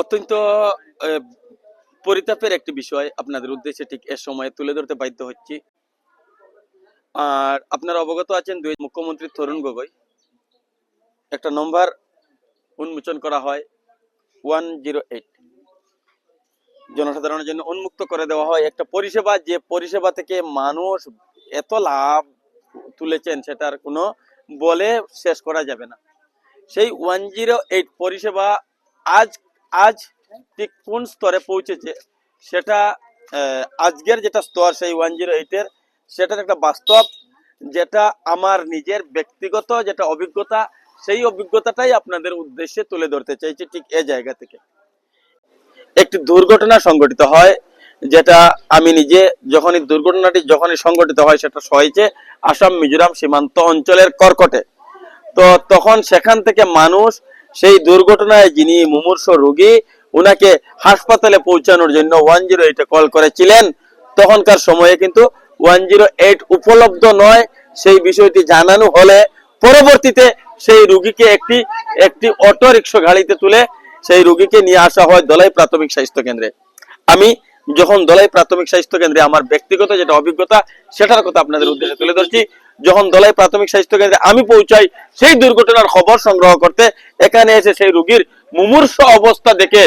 অত্যন্ত পরিতাপের একটি বিষয় আপনাদের উদ্দেশ্যে ঠিক এ সময়ে তুলে ধরতে বাধ্য হচ্ছি। আর আপনারা অবগত আছেন, দুই মুখ্যমন্ত্রী তরুণ গগৈ। একটা নম্বর উন্মোচন করা হয় ওয়ান জিরো এইট। জনসাধারণের জন্য উন্মুক্ত করে দেওয়া হয় একটা পরিষেবা, যে পরিষেবা থেকে মানুষ এত লাভ তুলেছেন সেটার কোনো বলে শেষ করা যাবে না। সেই ওয়ান জিরো এইট পরিষেবা আজ আজ ঠিক কোন স্তরে পৌঁছেছে? সেটা আজকের যেটা স্তর সেই ওয়ান জিরো এইটের সেটার একটা বাস্তব, যেটা আমার নিজের ব্যক্তিগত যেটা অভিজ্ঞতা, সেই অভিজ্ঞতাটাই আপনাদের উদ্দেশ্যে তুলে ধরতে চাইছি ঠিক এ জায়গা থেকে। একটি দুর্ঘটনা সংঘটিত হয়, যেটা আমি নিজে যখনই, দুর্ঘটনাটি যখনই সংঘটিত হয় সেটা হয়েছে আসাম, মিজোরাম সীমান্ত অঞ্চলের কর্কটে। তো তখন সেখান থেকে মানুষ সেই দুর্ঘটনায় যিনি মুমূর্ষ রোগী, উনাকে হাসপাতালে পৌঁছানোর জন্য ওয়ান জিরো এইটে কল করেছিলেন। তখনকার সময়ে কিন্তু ওয়ান জিরো এইট উপলব্ধ নয়, সেই বিষয়টি জানানো হলে পরবর্তীতে সেই রুগীকে একটি একটি অটো রিক্সা গাড়িতে তুলে সেই রুগীকে নিয়ে আসা হয় দলাই প্রাথমিক স্বাস্থ্য কেন্দ্রে। আমি যখন দলাই প্রাথমিক স্বাস্থ্য কেন্দ্রে আমার ব্যক্তিগত যেটা অভিজ্ঞতা সেটার কথা আপনাদের উদ্দেশ্যে তুলে ধরছি। যখন দলাই প্রাথমিক স্বাস্থ্য কেন্দ্রে আমি পৌঁছাই সেই দুর্ঘটনার খবর সংগ্রহ করতে এখানে এসে সেই রুগীর মুমূর্ষ অবস্থা দেখে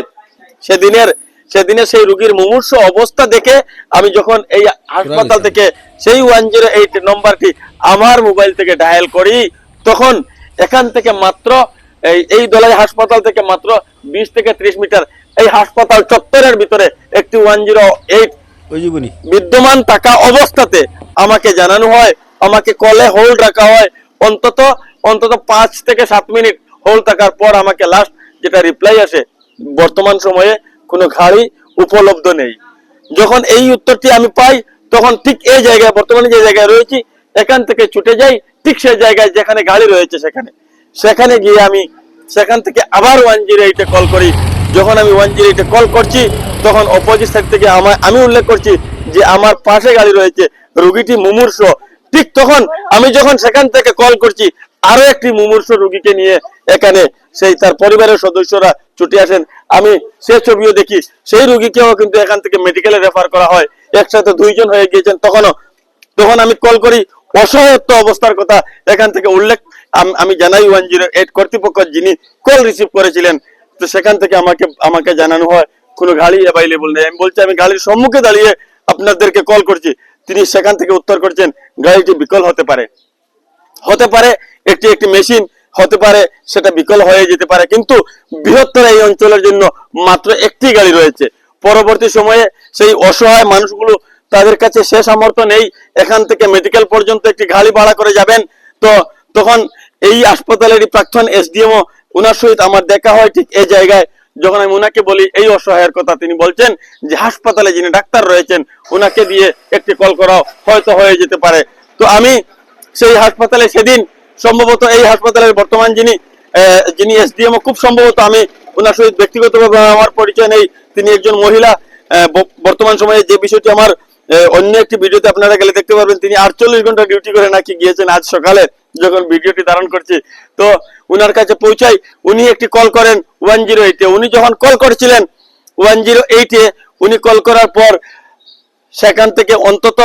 সেদিনের সেদিনে সেই রুগীর মুমূর্ষ অবস্থা দেখে আমি যখন এই হাসপাতাল থেকে সেই ওয়ান জিরো এইট নম্বরটি আমার মোবাইল থেকে ডায়াল করি তখন এখান থেকে মাত্র এই এই দলাই হাসপাতাল থেকে মাত্র বিশ থেকে ত্রিশ মিটার এই হাসপাতাল চত্বরের ভিতরে একটি ওয়ান জিরো এইট বিদ্যমান থাকা অবস্থাতে আমাকে জানানো হয় আমাকে কলে হোল্ড রাখা হয়। অন্তত অন্তত পাঁচ থেকে সাত মিনিট হোল্ড থাকার পর আমাকে লাস্ট যেটা রিপ্লাই আসে বর্তমান সময়ে কোনো গাড়ি উপলব্ধ নেই। যখন এই উত্তরটি আমি পাই তখন ঠিক এই জায়গায় বর্তমানে যে জায়গায় রয়েছি এখান থেকে ছুটে যাই ঠিক সেই জায়গায় যেখানে গাড়ি রয়েছে সেখানে। সেখানে গিয়ে আমি সেখান থেকে আবার ওয়ান জিরো এইটে কল করি যখন আমি ওয়ান জিরো এইটে কল করছি, তখন অপোজিট সাইড থেকে আমার আমি উল্লেখ করছি যে আমার পাশে গাড়ি রয়েছে, রুগীটি মুমূর্ষ। ঠিক তখন আমি যখন সেখান থেকে কল করছি, আরও একটি মুমূর্ষ রুগীকে নিয়ে এখানে সেই তার পরিবারের সদস্যরা ছুটে আসেন। আমি সে ছবিও দেখি, সেই রুগীকেও কিন্তু এখান থেকে মেডিকেলে রেফার করা হয়। একসাথে দুইজন হয়ে গিয়েছেন, তখনও, তখন আমি কল করি, অসহায়ত্ব অবস্থার কথা এখান থেকে উল্লেখ, আম- জানাই ওয়ান জিরো এইট কর্তৃপক্ষ যিনি কল রিসিভ করেছিলেন তো সেখান থেকে আমাকে আমাকে জানানো হয়, কোনো গাড়ি অ্যাভাইলেবল নেই। আমি বলছি, আমি গাড়ির সম্মুখে দাঁড়িয়ে আপনাদেরকে কল করছি। তিনি সেখান থেকে উত্তর করছেন, গাড়িটি বিকল হতে পারে। হতে পারে একটি একটি মেশিন হতে পারে সেটা বিকল হয়ে যেতে পারে। কিন্তু বৃহত্তর এই অঞ্চলের জন্য মাত্র একটি গাড়ি রয়েছে। পরবর্তী সময়ে সেই অসহায় মানুষগুলো তাদের কাছে সে সামর্থ্য নেই, এখান থেকে মেডিকেল পর্যন্ত একটি গাড়ি ভাড়া করে যাবেন। তো তখন এই হাসপাতালেরই প্রাক্তন এসডিএমও ওনার সহিত আমার দেখা হয় ঠিক এই জায়গায়। যখন আমি ওনাকে বলি, এই অসহায়ের কথা, তিনি বলছেন যে, হাসপাতালে যিনি ডাক্তার রয়েছেন ওনাকে দিয়ে একটি কল করাও, হয়তো হয়ে যেতে পারে। তো আমি সেই হাসপাতালে সেদিন সম্ভবত এই হাসপাতালের বর্তমান যিনি যিনি এসডিএম খুব সম্ভবত আমি ওনার সহিত ব্যক্তিগতভাবে আমার পরিচয় নেই। তিনি একজন মহিলা বর্তমান সময়ে যে বিষয়টি আমার অন্য একটি ভিডিওতে আপনারা গেলে দেখতে পারবেন তিনি আটচল্লিশ ঘণ্টা ডিউটি করে নাকি গিয়েছেন আজ সকালে যখন ভিডিওটি ধারণ করছি। তো উনার কাছে পৌঁছাই উনি একটি কল করেন ওয়ান জিরো এইটে উনি যখন কল করেছিলেন ওয়ান জিরো এইটে উনি কল করার পর সেখান থেকে অন্তত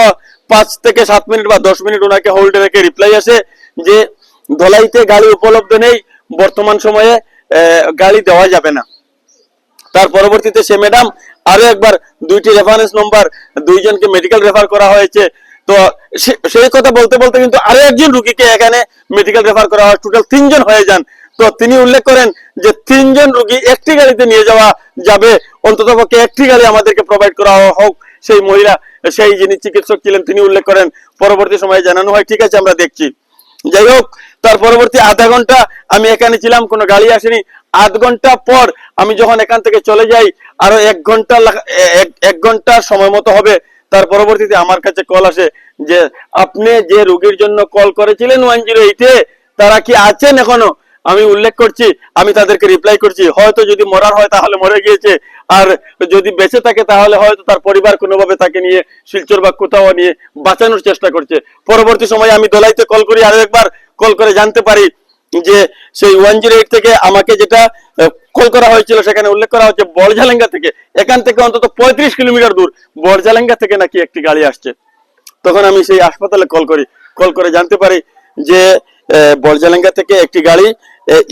পাঁচ থেকে সাত মিনিট বা দশ মিনিট ওনাকে হোল্ডে রেখে রিপ্লাই আসে যে, ধলাইতে গাড়ি উপলব্ধ নেই, বর্তমান সময়ে গাড়ি দেওয়া যাবে না। তার পরবর্তীতে সে ম্যাডাম আরও একবার দুইটি রেফারেন্স নম্বর দুইজনকে মেডিকেল রেফার করা হয়েছে। তো সেই কথা বলতে বলতে কিন্তু আরও একজন রুগীকে এখানে মেডিকেল রেফার করা হয়। টোটাল তিনজন হয়ে যান। তো তিনি উল্লেখ করেন যে তিনজন রুগী একটি গাড়িতে নিয়ে যাওয়া যাবে। অন্তত পক্ষে একটি গাড়ি আমাদেরকে প্রোভাইড করা হোক। সেই মহিলা, সেই যিনি চিকিৎসক ছিলেন, তিনি উল্লেখ করেন, পরবর্তী সময়ে জানানো হয়, ঠিক আছে, আমরা দেখছি। যাই হোক, তার পরবর্তী আধা ঘণ্টা আমি এখানে ছিলাম, কোনো গাড়ি আসেনি। আধ ঘণ্টা পর আমি যখন এখান থেকে চলে যাই, আরও এক ঘণ্টা এক- ঘণ্টা সময় মতো হবে। তার পরবর্তীতে আমার কাছে কল আসে যে, আপনি যে রুগীর জন্য কল করেছিলেন ওয়ান জিরো এইটে, তারা কি আছেন এখনও? আমি উল্লেখ করছি, আমি তাদেরকে রিপ্লাই করছি, হয়তো যদি মরার হয় তাহলে মরে গিয়েছে, আর যদি বেঁচে থাকে তাহলে হয়তো তার পরিবার কোনোভাবে তাকে নিয়ে শিলচর বা কোথাও নিয়ে বাঁচানোর চেষ্টা করছে। পরবর্তী সময়ে আমি দোলাইতে কল করি, আরও একবার কল করে জানতে পারি যে সেই ওয়ান জিরো এইট থেকে আমাকে যেটা কল করা হয়েছিল সেখানে উল্লেখ করা হচ্ছে বড়ঝালেঙ্গা থেকে। এখান থেকে অন্তত পঁয়ত্রিশ কিলোমিটার দূর, বড়ঝালেঙ্গা থেকে নাকি একটি গাড়ি আসছে। তখন আমি সেই হাসপাতালে কল করি কল করে জানতে পারি যে বড়জালেঙ্গা থেকে একটি গাড়ি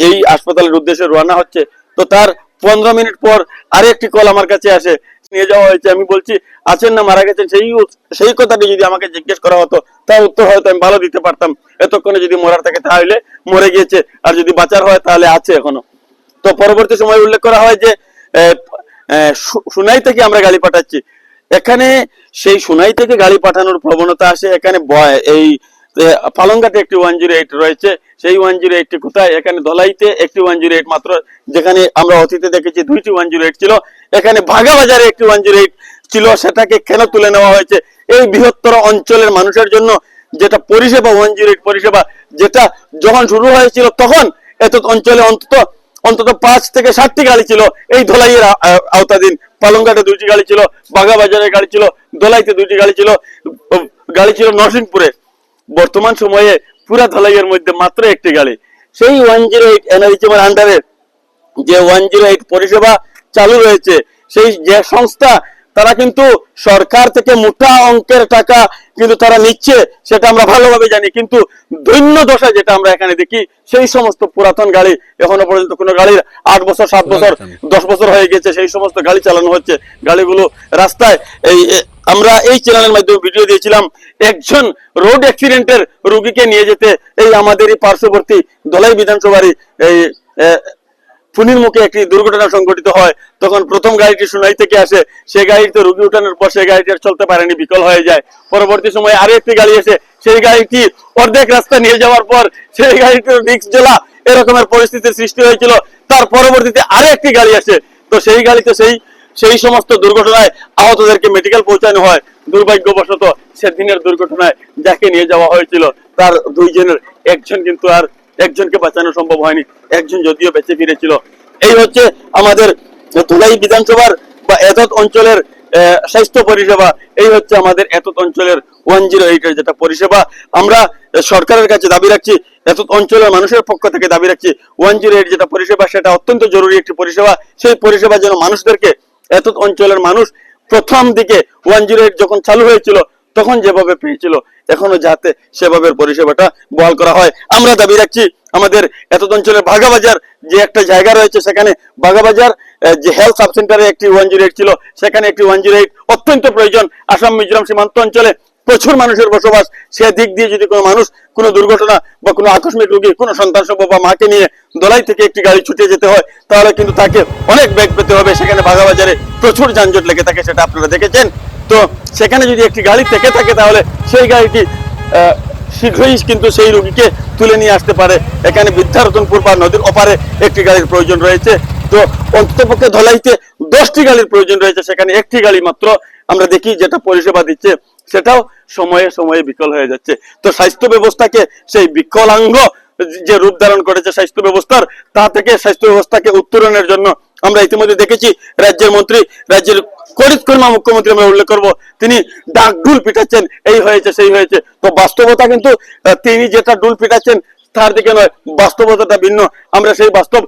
এই হাসপাতালের উদ্দেশ্যে রওনা হচ্ছে। তো তার পনেরো মিনিট পর আরেকটি কল আমার কাছে আসে। নিয়ে যাওয়া হয়েছে। আমি বলছি, আছেন না? মারা গেছেন? সেই সেই কথাটি যদি আমাকে জিজ্ঞেস করা হতো, তার উত্তর হয়তো আমি ভালো দিতে পারতাম। এতক্ষণে যদি মরার থাকে তাহলে মরে গিয়েছে। আর যদি বাঁচার হয় তাহলে আছে এখনও। তো পরবর্তী সময় উল্লেখ করা হয় যে সুনাই থেকে আমরা গাড়ি পাঠাচ্ছি। এখানে সেই সুনাই থেকে গাড়ি পাঠানোর প্রবণতা আসে। এখানে এই পালংঘাটে একটি ওয়ান জিরো এইট রয়েছে। সেই ওয়ান জিরো এইটটি কোথায়? এখানে ধলাইতে একটি ওয়ান জিরো এইট মাত্র, যেখানে আমরা অতীতে দেখেছি দুইটি ওয়ান জিরো এইট ছিল। এখানে বাজারে একটি ওয়ান জিরো এইট ছিল, সেটাকে কেন তুলে নেওয়া হয়েছে? এই বৃহত্তর অঞ্চলের মানুষের জন্য যেটা পরিষেবা ওয়ান জিরো এইট পরিষেবা, যেটা যখন শুরু হয়েছিল তখন এত অঞ্চলে অন্তত অন্তত পাঁচ থেকে সাতটি গাড়ি ছিল। এই ধলাইয়ের আওতাধীন পালংঘাটে দুইটি গাড়ি ছিল বাগাবাজারে গাড়ি ছিল, ধলাইতে দুইটি গাড়ি ছিল গাড়ি ছিল নরসিংপুরে। বর্তমান সময়ে পুরা ধলাইয়ের মধ্যে মাত্র একটি গাড়ি। সেই ওয়ান জিরো এইট এনআরএচএম আন্ডারে যে ওয়ান জিরো এইট পরিষেবা চালু রয়েছে, সেই যে সংস্থা তারা কিন্তু সরকার থেকে মোটা অঙ্কের টাকা কিন্তু তারা নিচ্ছে সেটা আমরা ভালোভাবে জানি। কিন্তু দৈন্য দশা যেটা আমরা এখানে দেখি সেই সমস্ত পুরাতন গাড়ি এখনও পর্যন্ত কোনো গাড়ির আট বছর সাত বছর দশ বছর হয়ে গেছে সেই সমস্ত গাড়ি চালানো হচ্ছে। গাড়িগুলো রাস্তায় এই আমরা এই চ্যানেলের মাধ্যমে ভিডিও দিয়েছিলাম একজন রোড অ্যাক্সিডেন্টের রুগীকে নিয়ে যেতে এই আমাদেরই পার্শ্ববর্তী দলাই বিধানসভারই এই ফুনির মুখে একটি দুর্ঘটনা সংঘটিত হয়, তখন প্রথম গাড়িটি সুনাই থেকে আসে। সেই গাড়িতে রুগী উঠানোর পর সেই গাড়িটি চলতে পারেনি, বিকল হয়ে যায়। পরবর্তী সময়ে আরও একটি গাড়ি এসে, সেই গাড়িটি অর্ধেক রাস্তা নিয়ে যাওয়ার পর সেই গাড়িটির রিক্স জ্বলা এরকমের পরিস্থিতির সৃষ্টি হয়েছিল। তার পরবর্তীতে আরও একটি গাড়ি আসে। তো সেই গাড়িতে সেই সেই সমস্ত দুর্ঘটনায় আহতদেরকে মেডিকেল পৌঁছানো হয়। দুর্ভাগ্যবশত সেদিনের দুর্ঘটনায় যাকে নিয়ে যাওয়া হয়েছিল, তার দুইজনের একজন কিন্তু আর একজনকে বাঁচানো সম্ভব হয়নি, একজন যদিও বেঁচে ফিরেছিল। এই হচ্ছে আমাদের ধুলাই বিধানসভার বা এতৎ অঞ্চলের স্বাস্থ্য পরিষেবা। এই হচ্ছে আমাদের এতৎ অঞ্চলের ওয়ান জিরো এইটের যেটা পরিষেবা। আমরা সরকারের কাছে দাবি রাখছি এতৎ অঞ্চলের মানুষের পক্ষ থেকে দাবি রাখছি ওয়ান জিরো এইট যেটা পরিষেবা, সেটা অত্যন্ত জরুরি একটি পরিষেবা। সেই পরিষেবা যেন মানুষদেরকে এতৎ অঞ্চলের মানুষ প্রথম দিকে ওয়ান জিরো এইট যখন চালু হয়েছিল, তখন যেভাবে পেয়েছিল এখনও যাতে সেভাবে পরিষেবাটা বহাল করা হয়। আমরা দাবি রাখছি, আমাদের এতদ অঞ্চলের বাগাবাজার যে একটা জায়গা রয়েছে সেখানে বাগাবাজার যে হেলথ সাব সেন্টারে একটি ওয়ান জিরো এইট ছিল, সেখানে একটি ওয়ান জিরো এইট অত্যন্ত প্রয়োজন। আসাম, মিজোরাম সীমান্ত অঞ্চলে প্রচুর মানুষের বসবাস। সে দিক দিয়ে যদি কোনো মানুষ, কোনো দুর্ঘটনা বা কোনো আকস্মিক রোগী, কোনো সন্তান সম্ভব বা মাকে নিয়ে দোলাই থেকে একটি গাড়ি ছুটে যেতে হয়, তাহলে কিন্তু তাকে অনেক ব্যাগ পেতে হবে। সেখানে বাগাবাজারে প্রচুর যানজট লেগে থাকে, সেটা আপনারা দেখেছেন। তো সেখানে যদি একটি গাড়ি থেকে থাকে তাহলে সেই গাড়িটি শীঘ্রই কিন্তু সেই রোগীকে তুলে নিয়ে আসতে পারে। এখানে বিদ্যারতনপুর বা নদীর ওপারে একটি গাড়ির প্রয়োজন রয়েছে। তো অন্ততপক্ষে ধলাইতে দশটি গাড়ির প্রয়োজন রয়েছে। সেখানে একটি গাড়ি মাত্র আমরা দেখি যেটা পরিষেবা দিচ্ছে, সেটাও সময়ে সময়ে বিকল হয়ে যাচ্ছে। তো স্বাস্থ্য ব্যবস্থাকে সেই বিকলাঙ্গ যে রূপ ধারণ করেছে স্বাস্থ্য ব্যবস্থার, তা থেকে স্বাস্থ্য ব্যবস্থাকে উত্তরণের জন্য আমরা ইতিমধ্যে দেখেছি। রাজ্যের মন্ত্রী, রাজ্যের করিত কর্মা মুখ্যমন্ত্রী আমরা উল্লেখ করব, তিনি ডাক ডুল পিটাচ্ছেন, এই হয়েছে, সেই হয়েছে। তো বাস্তবতা কিন্তু তিনি যেটা ডুল পিটাচ্ছেন, তার দিকে নয়, বাস্তবতাটা ভিন্ন। আমরা সেই বাস্তব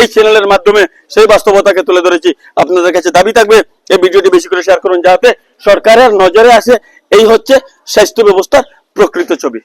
এই চ্যানেলের মাধ্যমে সেই বাস্তবতাকে তুলে ধরেছি। আপনাদের কাছে দাবি থাকবে, এই ভিডিওটি বেশি করে শেয়ার করুন, যাতে সরকারের নজরে আসে, এই হচ্ছে স্বাস্থ্য ব্যবস্থার প্রকৃত ছবি।